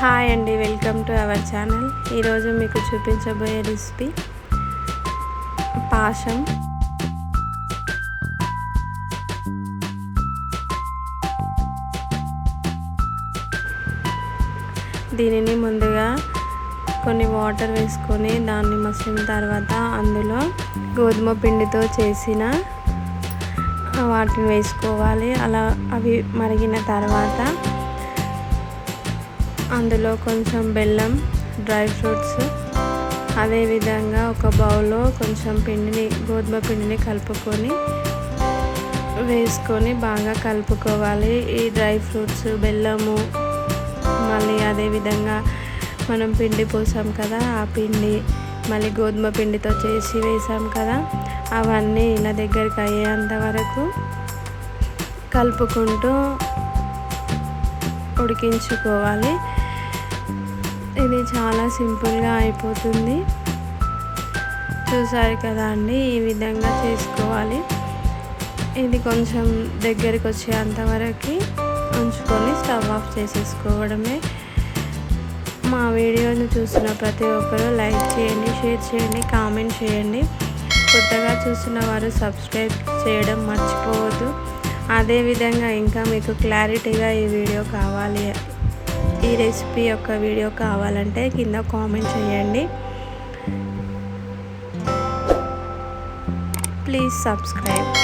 Hi అండి welcome to our channel ఈరోజు మీకు చూపించబోయే రెసిపీ పాశం. దీనిని ముందుగా కొన్ని వాటర్ వేసుకొని దాన్ని మసిలిన తర్వాత అందులో గోధుమ పిండితో చేసిన వాటిని వేసుకోవాలి. అలా అవి మరిగిన తర్వాత అందులో కొంచెం బెల్లం డ్రై ఫ్రూట్స్ అదేవిధంగా ఒక బౌల్లో కొంచెం పిండిని గోధుమ పిండిని కలుపుకొని వేసుకొని బాగా కలుపుకోవాలి. ఈ డ్రై ఫ్రూట్స్ బెల్లము మళ్ళీ అదేవిధంగా మనం పిండి పోసాం కదా ఆ పిండి మళ్ళీ గోధుమ పిండితో చేసి వేసాం కదా అవన్నీ ఇలా దగ్గరికి అయ్యేంత వరకు కలుపుకుంటూ ఉడికించుకోవాలి. ఇది చాలా సింపుల్గా అయిపోతుంది. చూసారు కదా అండి ఈ విధంగా చేసుకోవాలి. ఇది కొంచెం దగ్గరికి వచ్చేంత వరకు ఉంచుకొని స్టవ్ ఆఫ్ చేసేసుకోవడమే. మా వీడియోని చూసిన ప్రతి ఒక్కరూ లైక్ చేయండి షేర్ చేయండి కామెంట్ చేయండి. కొత్తగా చూసిన వారు సబ్స్క్రైబ్ చేయడం మర్చిపోవద్దు. అదేవిధంగా ఇంకా మీకు క్లారిటీగా ఈ వీడియో కావాలి ఈ రెసిపీ యొక్క వీడియో కావాలంటే కింద కామెంట్ చేయండి. Please subscribe